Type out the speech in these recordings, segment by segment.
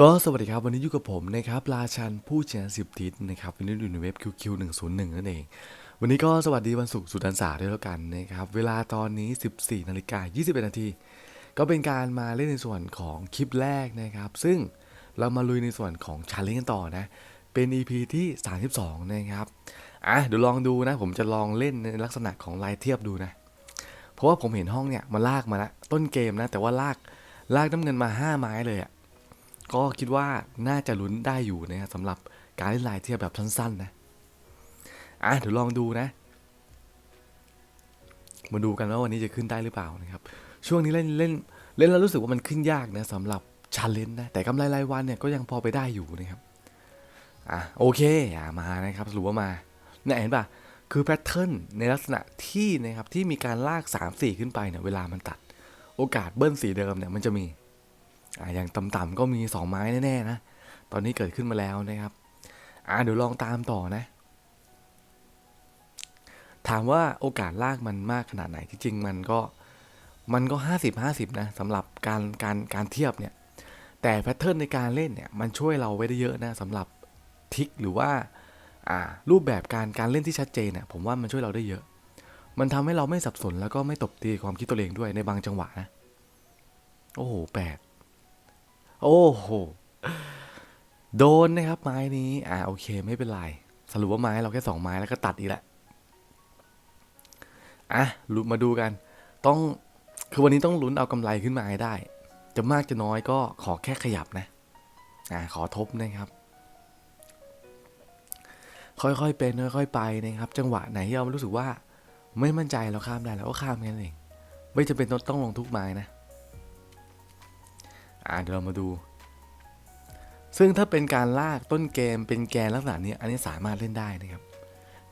ก็สวัสดีครับวันนี้อยู่กับผมนะครับราชันผู้ชนะสิบทิศนะครับวันนี้อยู่ในเว็บ QQ 1 0 1นั่นเอง วันนี้ก็สวัสดีวันศุกร์สุดอันสาด้วยแล้วกันนะครับเวลาตอนนี้ 14นาฬิกา21นาทีก็เป็นการมาเล่นในส่วนของคลิปแรกนะครับ ซึ่งเรามาลุยในส่วนของชาเลนจ์กันต่อนะเป็น EP ที่ 32 นะครับอะเดี๋ยวลองดูนะ ผมจะลองเล่นในลักษณะของลายเทียบดูนะ เพราะว่าผมเห็นห้องเนี่ยมันลากมาแล้วต้นเกมนะแต่ว่าลากลากน้ำเงินมาห้าไม้เลยอะ ก็คิดว่าน่าจะลุ้นได้อยู่นะสำหรับการเล่นลายเทียบแบบสั้นๆนะ อะเดี๋ยวลองดูนะ มาดูกันว่าวันนี้จะขึ้นได้หรือเปล่านะครับ ช่วงนี้เล่นเล่นเล่นแล้วรู้สึกว่ามันขึ้นยากนะสำหรับชาเลนจ์นะ แต่กำไรรายวันเนี่ยก็ยังพอไปได้อยู่นะครับ อะโอเคอะมานะครับสรุปว่ามาเนี่ยเห็นป่ะ คือแพทเทิร์นในลักษณะที่นะครับที่มีการลาก 3 4 ขึ้นไปเนี่ยเวลามันตัด โอกาสเบิ้ลสีเดิมเนี่ยมันจะมี อ่าอย่างต่ำๆก็มี 2 ไม้แน่ๆนะ ตอนนี้เกิดขึ้นมาแล้วนะครับ อ่าเดี๋ยวลองตามต่อนะ ถามว่าโอกาสลากมันมากขนาดไหนที่จริงมันก็มันก็ 50 50 นะสำหรับการการการเทียบเนี่ย แต่แพทเทิร์นในการเล่นเนี่ย มันช่วยเราไว้ได้เยอะนะสำหรับทิกหรือว่าอ่ารูปแบบการการเล่นที่ชัดเจนเนี่ยผมว่ามันช่วยเราได้เยอะ มันทำให้เราไม่สับสนแล้วก็ไม่ตบตีความคิดตัวเองด้วยในบางจังหวะนะ โอ้โหแปลก โอ้โห โดนนะครับไม้นี้ อ่าโอเคไม่เป็นไร สรุปว่าไม้เราแค่สองไม้แล้วก็ตัดอีกแล้วอะลุมาดูกัน ต้อง คือวันนี้ต้องลุ้นเอากำไรขึ้นมาให้ได้ จะมากจะน้อยก็ขอแค่ขยับนะ อ่าขอทบนะครับ ค่อยๆเป็นค่อยๆไปนะครับ จังหวะไหนที่เรารู้สึกว่า ไม่มั่นใจเราข้ามได้เราก็ข้ามแค่นั้นเอง ไม่จำเป็นต้องลงทุกไม้นะ อ่าเดี๋ยวเรามาดู ซึ่งถ้าเป็นการลากต้นเกมเป็นแกนลักษณะนี้อันนี้สามารถเล่นได้นะครับ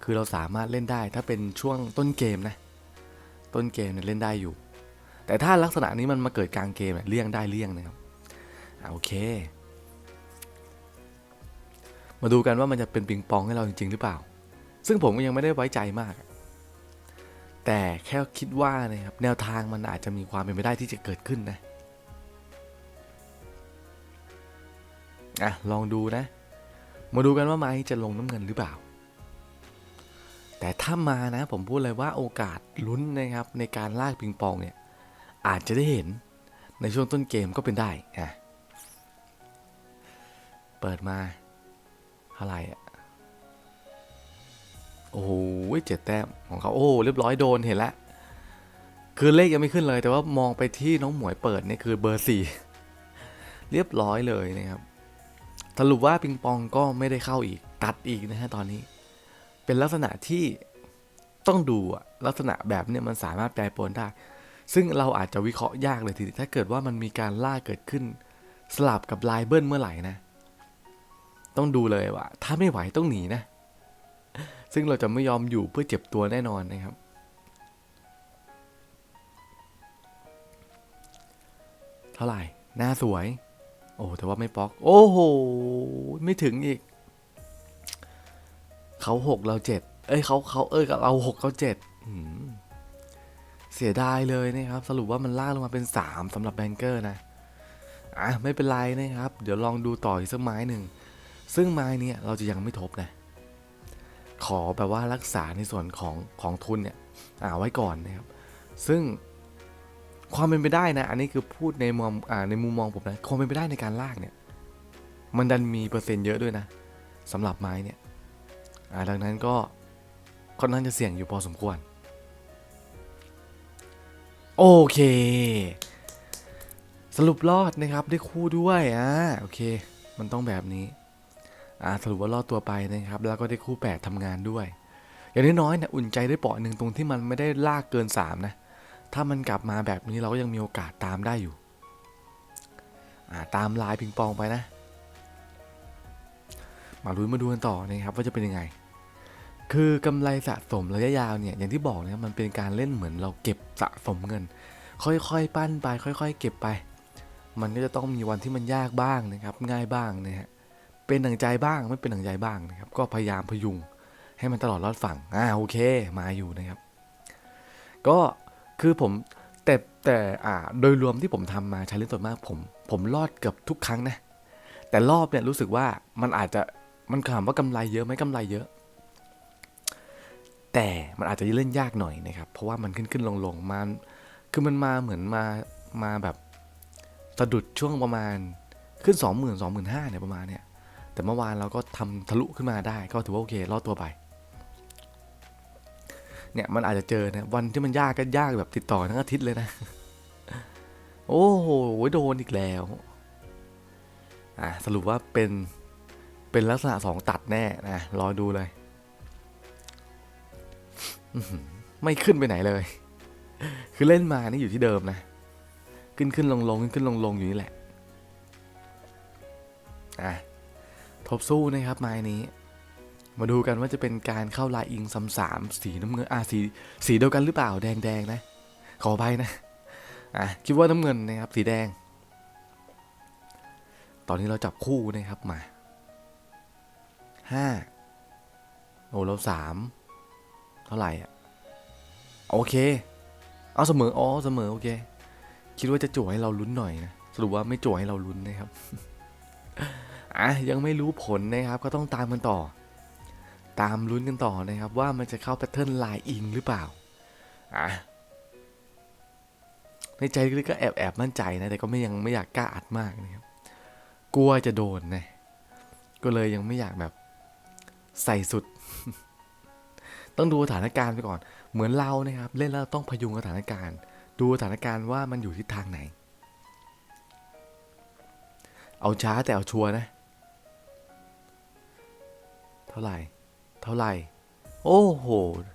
คือเราสามารถเล่นได้ถ้าเป็นช่วงต้นเกมนะ ต้นเกมเนี่ยเล่นได้อยู่ แต่ถ้าลักษณะนี้มันมาเกิดกลางเกมเนี่ยเลี่ยงได้เลี่ยงนะครับอ่าโอเค มาดูกันว่ามันจะเป็นปิงปองให้เราจริง ๆ หรือเปล่า ซึ่งผมก็ยังไม่ได้ไว้ใจมากแต่แค่คิดว่านะครับแนวทางมันอาจจะมีความเป็นไปได้ที่จะเกิดขึ้นนะ อะลองดูนะ มาดูกันว่าไม้จะลงน้ำเงินหรือเปล่า แต่ถ้ามานะ ผมพูดเลยว่าโอกาสลุ้นนะครับ ในการลากปิงปองเนี่ย อาจจะได้เห็นในช่วงต้นเกมก็เป็นได้อะเปิดมาเท่าไหร่อะโอ้โหเจ็ดแต้มของเขาโอ้เรียบร้อยโดนเห็นแล้วคือเลขยังไม่ขึ้นเลย แต่ว่ามองไปที่น้องหมวยเปิดเนี่ยคือเบอร์สี่เรียบร้อยเลยนะครับ สรุปว่าปิงปองก็ไม่ได้เข้าอีก ตัดอีกนะฮะตอนนี้ เป็นลักษณะที่ต้องดูลักษณะแบบเนี้ยมันสามารถแปรปรวนได้ ซึ่งเราอาจจะวิเคราะห์ยากเลยทีเดียวถ้าเกิดว่ามันมีการล่าเกิดขึ้น สลับกับลายเบิ้ลเมื่อไหร่นะ ต้องดูเลยว่า ถ้าไม่ไหวต้องหนีนะ ซึ่งเราจะไม่ยอมอยู่เพื่อเจ็บตัวแน่นอนนะครับเท่าไหร่ หน้าสวย โอ้แต่ว่าไม่ป๊อก โอ้โห ไม่ถึงอีก เขาหกเราเจ็ดเอ้ยเขาเขาเอ้ยกับเราหกเขาเจ็ดเสียดายเลยนะครับ สรุปว่ามันลากลงมาเป็นสามสำหรับแบงเกอร์นะ อะ ไม่เป็นไรนะครับ เดี๋ยวลองดูต่ออีกสักไม้หนึ่ง ซึ่งไม้นี้เราจะยังไม่ทบนะ ขอแบบว่ารักษาในส่วนของของทุนเนี่ย อ่าไว้ก่อนนะครับ ซึ่ง ความเป็นไปได้นะ อันนี้คือพูดในมุมในมุมมองผมนะความเป็นไปได้ในการลากเนี่ยมันดันมีเปอร์เซ็นต์เยอะด้วยนะสำหรับไม้เนี่ยดังนั้นก็ค่อนข้างจะเสี่ยงอยู่พอสมควร โอเค สรุปรอดนะครับได้คู่ด้วยอ่าโอเค มันต้องแบบนี้อ่าสรุปว่ารอดตัวไปนะครับ แล้วก็ได้คู่แปดทำงานด้วย อย่างน้อยๆเนี่ยอุ่นใจได้เปาะหนึ่งตรงที่มันไม่ได้ลากเกินสามนะ ถ้ามันกลับมาแบบนี้เราก็ยังมีโอกาสตามได้อยู่ ตามลายปิงปองไปนะ มาลุ้นมาดูกันต่อนะครับว่าจะเป็นยังไง คือกำไรสะสมระยะยาวเนี่ยอย่างที่บอกนะมันเป็นการเล่นเหมือนเราเก็บสะสมเงิน ค่อยๆปั้นไป ค่อย ๆ เก็บไป มันก็จะต้องมีวันที่มันยากบ้างนะครับ ง่ายบ้างนะฮะเป็นดังใจบ้างไม่เป็นดังใจบ้างนะครับ ก็พยายามพยุงให้มันตลอดรอดฝั่งอ่าโอเค มาอยู่นะครับ ก็ คือผมแต่แต่อ่าโดยรวมที่ผมทำมาใช้เล่นส่วนมากผม ผมรอดเกือบทุกครั้งนะ แต่รอบเนี่ยรู้สึกว่ามันอาจจะมันถามว่ากำไรเยอะไหมกำไรเยอะ แต่มันอาจจะเล่นยากหน่อยนะครับ เพราะว่ามันขึ้นขึ้นลงลงมันคือมันมาเหมือนมามาแบบสะดุดช่วงประมาณขึ้น 2 0 0 0 0 2 5 0 0 0เนี่ยประมาณเนี่ยแต่เมื่อวานเราก็ทำทะลุขึ้นมาได้ ก็ถือว่าโอเครอดตัวไป เนี่ยมันอาจจะเจอนะวันที่มันยากก็ยากแบบติดต่อทั้งอาทิตย์เลยนะ โอ้โหโดนอีกแล้วอะสรุปว่าเป็นเป็นลักษณะสองตัดแน่นะรอดูเลยไม่ขึ้นไปไหนเลย คือเล่นมานี่อยู่ที่เดิมนะ ขึ้นขึ้นลงลงขึ้นขึ้นลงลงอยู่นี่แหละอะทบสู้นะครับไม้นี้ มาดูกันว่าจะเป็นการเข้าลายอิงซ้ำสามสีน้ำเงินอะสีสีเดียวกันหรือเปล่าแดงแดงๆนะ ขอไปนะอะคิดว่าน้ำเงินนะครับสีแดง ตอนนี้เราจับคู่นะครับมาห้าโอ้เราสามเท่าไหร่อะโอเค เอาเสมออ๋อเสมอโอเค คิดว่าจะจั่วให้เราลุ้นหน่อยนะสรุปว่าไม่จั่วให้เราลุ้นนะครับอะยังไม่รู้ผลนะครับ ก็ต้องตามกันต่อ ตามลุ้นกันต่อนะครับว่ามันจะเข้าแพทเทิร์นลายอิงหรือเปล่าอะในใจลึกก็แอบแอบมั่นใจนะ แต่ก็ไม่ยังไม่อยากกล้าอัดมากนะครับ กลัวจะโดนนะก็เลยยังไม่อยากแบบใส่สุด ต้องดูสถานการณ์ไปก่อน เหมือนเรานะครับ เล่นแล้วต้องพยุงสถานการณ์ ดูสถานการณ์ว่ามันอยู่ทิศทางไหน เอาช้าแต่เอาชัวร์นะ เท่าไหร่ เท่าไหร่ โอ้โห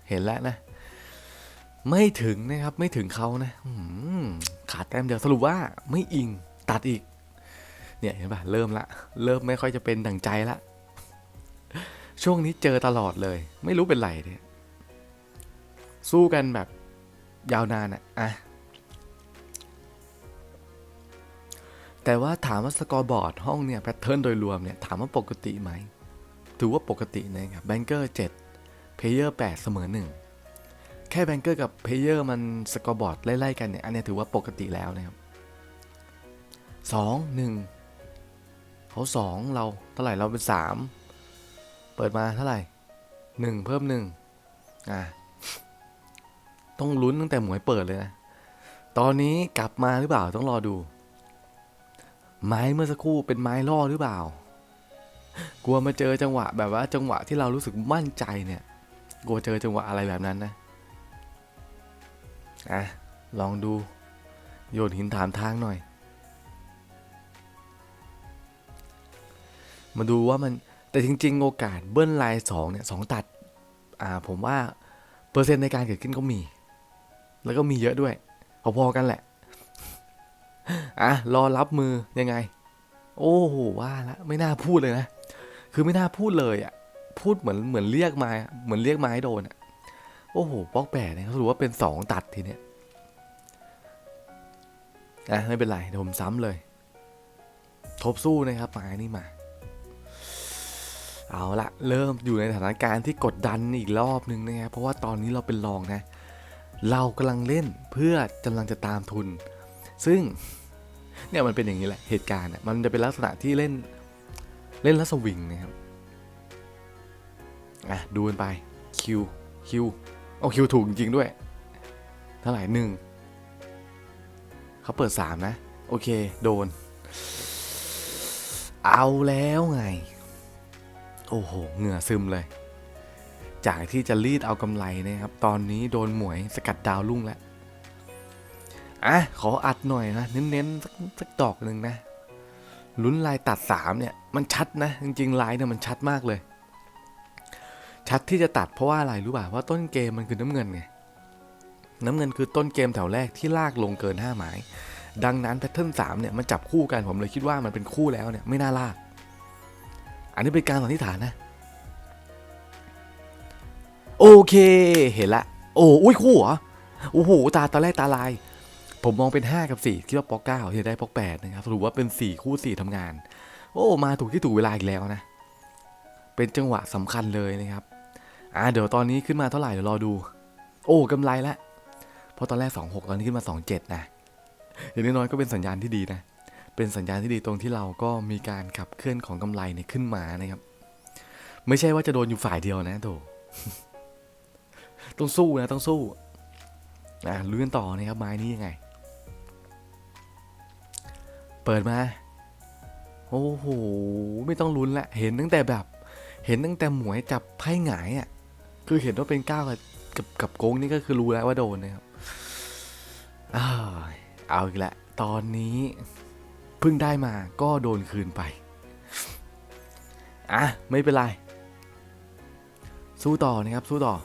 เห็นแล้วนะ ไม่ถึงนะครับ ไม่ถึงเขานะขาดแต้มเดียวสรุปว่าไม่อิงตัดอีก เนี่ยเห็นปะเริ่มละ เริ่มไม่ค่อยจะเป็นดั่งใจละ ช่วงนี้เจอตลอดเลย ไม่รู้เป็นไรเนี่ย สู้กันแบบยาวนานอะอะแต่ว่าถามว่าสกอร์บอร์ดห้องเนี่ยแพทเทิร์นโดยรวมเนี่ยถามว่าปกติไหม ถือว่าปกตินะครับแบงเกอร์7เพเยอร์8เสมอ 1 แค่แบงเกอร์กับเพเยอร์มันสกอร์บอร์ดไล่ๆกันเนี่ย อันนี้ถือว่าปกติแล้วนะครับ 2 1 เขา 2 เราเท่าไหร่เราเป็น 3 เปิดมาเท่าไหร่ 1 เพิ่ม 1 อะ ต้องลุ้นตั้งแต่หมวยเปิดเลยนะ ตอนนี้กลับมาหรือเปล่าต้องรอดู ไม้เมื่อสักครู่เป็นไม้ล่อหรือเปล่า กลัวมาเจอจังหวะแบบว่าจังหวะที่เรารู้สึกมั่นใจเนี่ยกลัวเจอจังหวะอะไรแบบนั้นนะอะลองดู โยนหินถามทางหน่อย มาดูว่ามันแต่จริง ๆ โอกาสเบิ้ลไลน์สองเนี่ยสองตัดอ่าผมว่าเปอร์เซ็นต์ในการเกิดขึ้นก็มี แล้วก็มีเยอะด้วยพอๆกันแหละอะรอรับมือยังไง โอ้โหว่าละไม่น่าพูดเลยนะ คือไม่น่าพูดเลยอะ พูดเหมือนเหมือนเรียกไม้เหมือนเรียกไม้โดนอะ โอ้โหป๊อกแปะเนี่ยเขาถือว่าเป็นสองตัดทีเนี้ยอะไม่เป็นไรเดี๋ยวผมซ้ำเลย ทบสู้นะครับม้นี่มา เอาละเริ่มอยู่ในสถานการณ์ที่กดดันอีกรอบนึงนะครับเพราะว่าตอนนี้เราเป็นรองนะ เรากำลังเล่นเพื่อกำลังจะตามทุน ซึ่งเนี่ยมันเป็นอย่างนี้แหละเหตุการณ์อะมันจะเป็นลักษณะที่เล่น เล่นแล้วสวิงนะครับ อะ ดูกันไปคิวคิวเอาคิวถูกจริง ๆ ด้วย เท่าไหร่หนึ่งเขาเปิดสามนะ โอเค โดน เอาแล้วไง โอ้โห เหงื่อซึมเลย จากที่จะรีดเอากำไรนะครับ ตอนนี้โดนหมวยสกัดดาวรุ่งแล้วอะ ขออัดหน่อยนะ เน้นๆ สักสักดอกหนึ่งนะ ลุ้นลายตัด3เนี่ยมันชัดนะจริงๆลายเนี่ยมันชัดมากเลย ชัดที่จะตัดเพราะว่าอะไรรู้ป่ะว่าต้นเกมมันคือน้ำเงินไงน้ำเงินคือต้นเกมแถวแรกที่ลากลงเกิน5หมาย ดังนั้นแพทเทิร์น3เนี่ยมันจับคู่กันผมเลยคิดว่ามันเป็นคู่แล้วเนี่ยไม่น่าลาก อันนี้เป็นการสันนิษฐานนะโอเคเห็นละ โอ้อุ้ยคู่เหรอโอ้โหตาตอนแรกตาลาย ผมมองเป็น 5 กับ 4 คิดว่าปอก9ที่ได้ปอก8นะครับสรุปว่าเป็น 4 คู่ 4ทำงาน โอ้ มาถูกที่ถูกเวลาอีกแล้วนะ เป็นจังหวะสำคัญเลยนะครับ อ่าเดี๋ยวตอนนี้ขึ้นมาเท่าไหร่เดี๋ยวรอดู โอ้กำไรละเพราะตอนแรก 26 ตอนนี้ขึ้นมา 27 นะ อย่างน้อยๆก็เป็นสัญญาณที่ดีนะ เป็นสัญญาณที่ดีตรงที่เราก็มีการขับเคลื่อนของกำไรเนี่ยขึ้นมานะครับ ไม่ใช่ว่าจะโดนอยู่ฝ่ายเดียวนะโถต้องสู้นะต้องสู้อะลุ้นกันต่อนะครับไม้นี้ยังไง เปิดมา โอ้โห ไม่ต้องลุ้นละ เห็นตั้งแต่แบบ เห็นตั้งแต่หมวยจับไพ่หงายอะ คือเห็นว่าเป็นก้าวกับกับกับโกงนี่ก็คือรู้แล้วว่าโดนนะครับเอาอีกแล้วตอนนี้เพิ่งได้มาก็โดนคืนไป อะ ไม่เป็นไร สู้ต่อนะครับ สู้ต่อ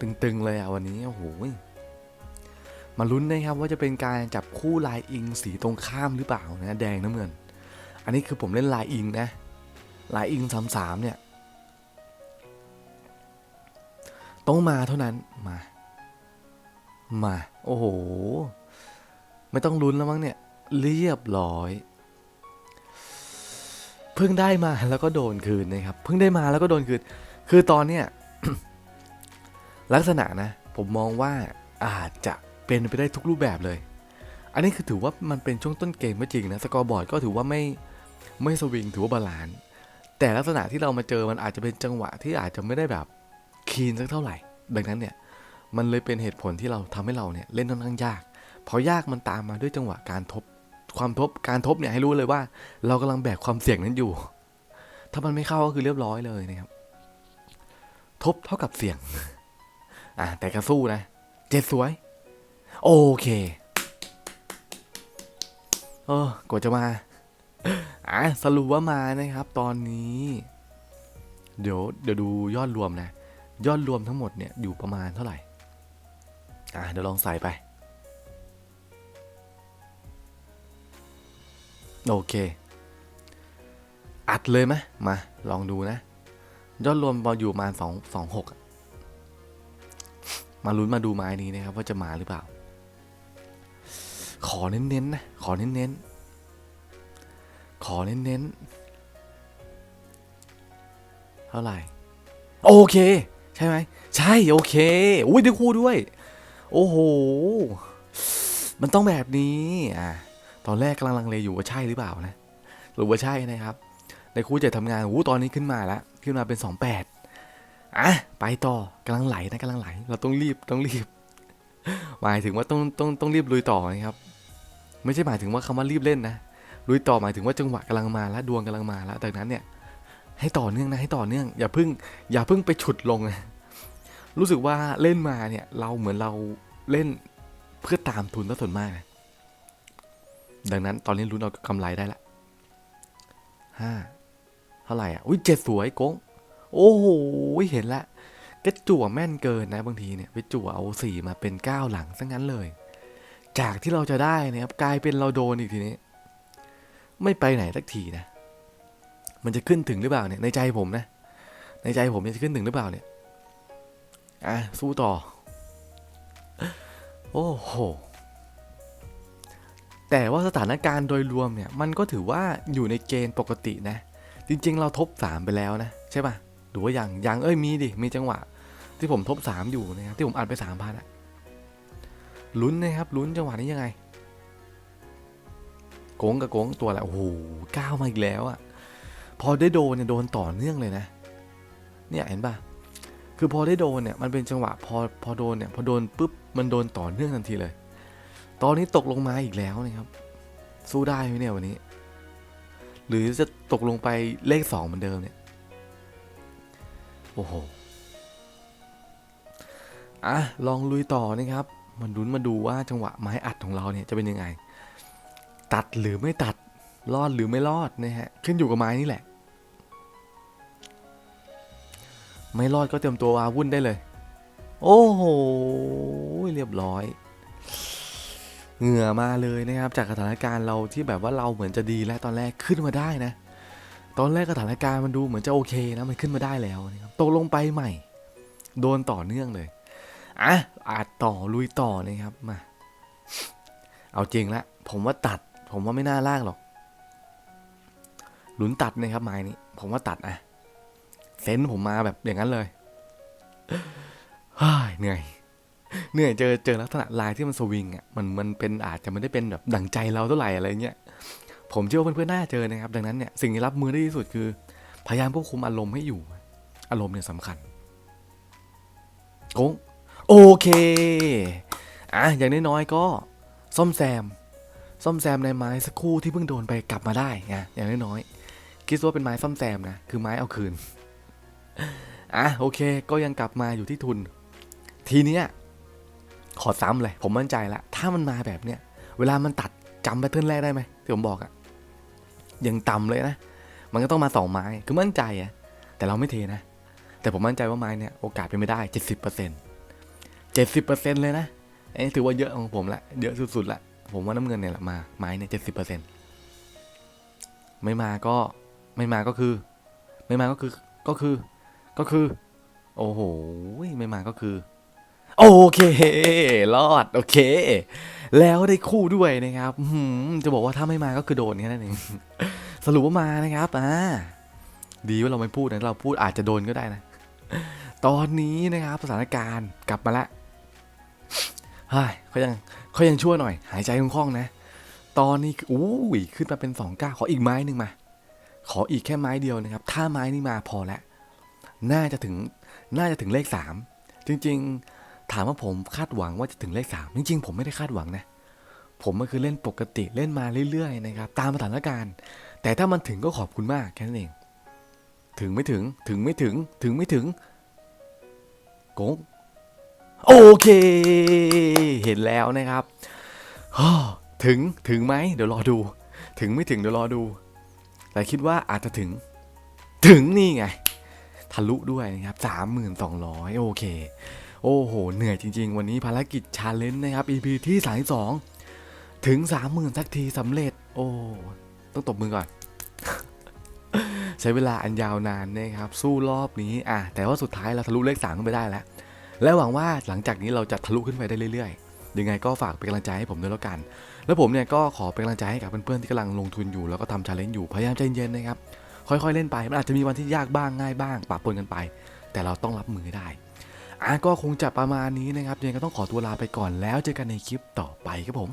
ตึง ๆ เลยอะ วันนี้ โอ้โห มาลุ้นนะครับว่าจะเป็นการจับคู่ลายอิงสีตรงข้ามหรือเปล่านะแดงน้ำเงิน อันนี้คือผมเล่นลายอิงนะลายอิงสามสามเนี่ยต้องมาเท่านั้นมา มา โอ้โห ไม่ต้องลุ้นแล้วมั้งเนี่ย เรียบร้อย เพิ่งได้มาแล้วก็โดนคืนนะครับ เพิ่งได้มาแล้วก็โดนคืน คือตอนเนี้ยลักษณะนะ ผมมองว่าอาจจะ เป็นไปได้ทุกรูปแบบเลย อันนี้คือถือว่ามันเป็นช่วงต้นเกมก็จริงนะสกอร์บอร์ดก็ถือว่าไม่ไม่สวิงถือว่าบาลานซ์แต่ลักษณะที่เรามาเจอมันอาจจะเป็นจังหวะที่อาจจะไม่ได้แบบคีนสักเท่าไหร่ ดังนั้นเนี่ยมันเลยเป็นเหตุผลที่เราทำให้เราเนี่ยเล่นค่อนข้างยากเพราะยากมันตามมาด้วยจังหวะการทบ ความทบการทบเนี่ยให้รู้เลยว่า เรากำลังแบกความเสี่ยงนั้นอยู่ ถ้ามันไม่เข้าก็คือเรียบร้อยเลยนะครับ ทบเท่ากับเสี่ยง อะแต่ก็สู้นะ เจ็ดสวย โอเคเออกว่าจะมา อะสรุปว่ามานะครับ ตอนนี้ เดี๋ยวเดี๋ยวดูยอดรวมนะ ยอดรวมทั้งหมดเนี่ยอยู่ประมาณเท่าไหร่ อะเดี๋ยวลองใส่ไป โอเค อัดเลยไหมมา ลองดูนะ ยอดรวมบออยู่ประมาณสองสองหกมาลุ้นมาดูไม้นี้นะครับว่าจะมาหรือเปล่า ขอเน้นๆนะ ขอเน้นๆ ขอเน้นๆ เท่าไหร่ โอเค ใช่ไหม ใช่ โอเค อุ้ยได้คู่ด้วย โอ้โห มันต้องแบบนี้อะตอนแรกกำลังลังเลอยู่ว่าใช่หรือเปล่านะ หรือว่าใช่นะครับ ในคู่จะทำงานโอ้ตอนนี้ขึ้นมาแล้ว ขึ้นมาเป็น 28อะ ไปต่อกำลังไหลนะกำลังไหล เราต้องรีบต้องรีบหมายถึงว่าต้องต้องต้องรีบลุยต่อนะครับ ไม่ใช่หมายถึงว่าคำว่ารีบเล่นนะลุยต่อหมายถึงว่าจังหวะกำลังมาแล้วดวงกำลังมาแล้วดังนั้นเนี่ยให้ต่อเนื่องนะให้ต่อเนื่อง อย่าเพิ่งอย่าเพิ่งไปฉุดลงนะรู้สึกว่าเล่นมาเนี่ยเราเหมือนเราเล่นเพื่อตามทุนซะส่วนมากนะดังนั้นตอนนี้ลุ้นเอากำไรได้ละห้าเท่าไหร่อะอุ้ยเจ็ดสวยโก้งโอ้โหเห็นละก็จั่วแม่นเกินนะบางทีเนี่ยไปจั่วเอาสี่มาเป็นเก้าหลังซะงั้นเลย จากที่เราจะได้นะครับกลายเป็นเราโดนอีกทีนี้ ไม่ไปไหนสักทีนะ มันจะขึ้นถึงหรือเปล่าเนี่ยในใจผมนะ ในใจผมเนี่ยจะขึ้นถึงหรือเปล่าเนี่ยอะสู้ต่อ โอ้โหแต่ว่าสถานการณ์โดยรวมเนี่ย มันก็ถือว่าอยู่ในเกณฑ์ปกตินะ จริงๆ เราทบ 3 ไปแล้วนะ ใช่ป่ะหรือว่ายังยังเอ้ยมีดิ มีจังหวะ ที่ผมทบ 3 อยู่นะครับที่ผมอัดไป3พันอะ ลุ้นนะครับลุ้นจังหวะนี้ยังไง โกงกับโกงตัวอะไรโอ้โหก้าวมาอีกแล้วอะพอได้โดนเนี่ยโดนต่อเนื่องเลยนะ เนี่ยเห็นป่ะคือพอได้โดนเนี่ยมันเป็นจังหวะพอพอโดนเนี่ยพอโดนปุ๊บมันโดนต่อเนื่องทันทีเลย ตอนนี้ตกลงมาอีกแล้วนะครับ สู้ได้ไหมเนี่ยวันนี้ หรือจะตกลงไปเลขสองเหมือนเดิมเนี่ยโอ้โหอะลองลุยต่อนะครับ มันดุนมาดูว่าจังหวะไม้อัดของเราเนี่ยจะเป็นยังไง ตัดหรือไม่ตัดรอดหรือไม่รอดนะฮะขึ้นอยู่กับไม้นี่แหละ ไม่รอดก็เตรียมตัววาวุ่นได้เลย โอ้โหเรียบร้อย เหงื่อมาเลยนะครับ จากสถานการณ์เราที่แบบว่าเราเหมือนจะดีแล้วตอนแรกขึ้นมาได้นะ ตอนแรกสถานการณ์มันดูเหมือนจะโอเคนะมันขึ้นมาได้แล้วนะครับตกลงไปใหม่ โดนต่อเนื่องเลย อะอาจต่อลุยต่อนะครับมา เอาจริงละ ผมว่าตัด ผมว่าไม่น่าลากหรอกหลุนตัดนะครับไม้นี้ ผมว่าตัดอะเซนผมมาแบบอย่างนั้นเลยเฮ้ยเหนื่อยเหนื่อยเจอเจอลักษณะลายที่มันสวิงอะมันมันเป็นอาจจะไม่ได้เป็นแบบดั่งใจเราเท่าไหร่อะไรเงี้ยผมเชื่อว่าเพื่อนๆน่าจะเจอนะครับ ดังนั้นเนี่ยสิ่งที่รับมือได้ที่สุดคือ พยายามควบคุมอารมณ์ให้อยู่ อารมณ์เนี่ยสำคัญโอ้ โอเคอะอย่างน้อยๆก็ซ่อมแซม ซ่อมแซมในไม้สักคู่ที่เพิ่งโดนไปกลับมาได้ไงอย่างน้อยๆคิดว่าเป็นไม้ซ่อมแซมนะคือไม้เอาคืนอะโอเค ก็ยังกลับมาอยู่ที่ทุน ทีเนี้ยขอซ้ำเลย ผมมั่นใจล้วถ้ามันมาแบบเนี้ยเวลามันตัดจำแพทเทิร์นแรกได้ไหมที่ผมบอกอะยังต่ำเลยนะ มันก็ต้องมาสองไม้คือมั่นใจอะแต่เราไม่เทนะ แต่ผมมั่นใจว่าไม้เนี่ยโอกาสเป็นไม่ได้เจ็ดสิบเปอร์ เจ็ดสิบเปอร์เซ็นต์เลยนะอันนี้ถือว่าเยอะของผมละ เยอะสุดๆละ ผมว่าน้ำเงินเนี่ยแหละมา ไม้เนี่ยเจ็ดสิบเปอร์เซ็นต์ไม่มาก็ไม่มาก็คือ ไม่มาก็คือก็คือ ก็คือ โอ้โห ไม่มาก็คือ โอเค รอด โอเค แล้วได้คู่ด้วยนะครับอืจะบอกว่าถ้าไม่มาก็คือโดนแค่นั้นเองสรุปว่ามานะครับอ่าดีว่าเราไม่พูดนะเราพูดอาจจะโดนก็ได้นะ ตอนนี้นะครับสถานการณ์กลับมาละ ฮ้ยเขายังเขายังชั่วหน่อย หายใจคล่องๆนะ ตอนนี้อู้ยขึ้นมาเป็นสองก้าขออีกไม้หนึ่งมา ขออีกแค่ไม้เดียวนะครับ ถ้าไม้นี้มาพอแล้วน่าจะถึงน่าจะถึงเลขสามจริง ๆ ถามว่าผมคาดหวังว่าจะถึงเลขสามจริง ๆ ผมไม่ได้คาดหวังนะ ผมก็คือเล่นปกติเล่นมาเรื่อยๆนะครับ ตามสถานการณ์ แต่ถ้ามันถึงก็ขอบคุณมากแค่นั้นเอง ถึงไม่ถึงถึงไม่ถึงถึงไม่ถึงโกง โอเค เห็นแล้วนะครับฮ่อถึงถึงไหมเดี๋ยวรอดู ถึงไม่ถึงเดี๋ยวรอดู แต่คิดว่าอาจจะถึง ถึงนี่ไง ทะลุด้วยนะครับสามหมื่นสองร้อยโอเค โอ้โห เหนื่อยจริง ๆ วันนี้ภารกิจชาเลนจ์นะครับ EP ที่สายสองถึงสามหมื่นสักทีสำเร็จ โอ้ต้องตบมือก่อนใช้เวลาอันยาวนานนะครับ สู้รอบนี้อะแต่ว่าสุดท้ายเราทะลุเลขสามขึ้นไปได้แล้ว และหวังว่าหลังจากนี้เราจะทะลุขึ้นไปได้เรื่อยๆ ยังไงก็ฝากเป็นกำลังใจให้ผมด้วยแล้วกัน แล้วผมเนี่ยก็ขอเป็นกำลังใจให้กับเพื่อนๆที่กำลังลงทุนอยู่แล้วก็ทำชาเลนจ์อยู่พยายามใจเย็นๆนะครับค่อยๆเล่นไปมันอาจจะมีวันที่ยากบ้างง่ายบ้างปะปนกันไป แต่เราต้องรับมือได้อะก็คงจะประมาณนี้นะครับยังไงก็ต้องขอตัวลาไปก่อนแล้วเจอกันในคลิปต่อไปครับผม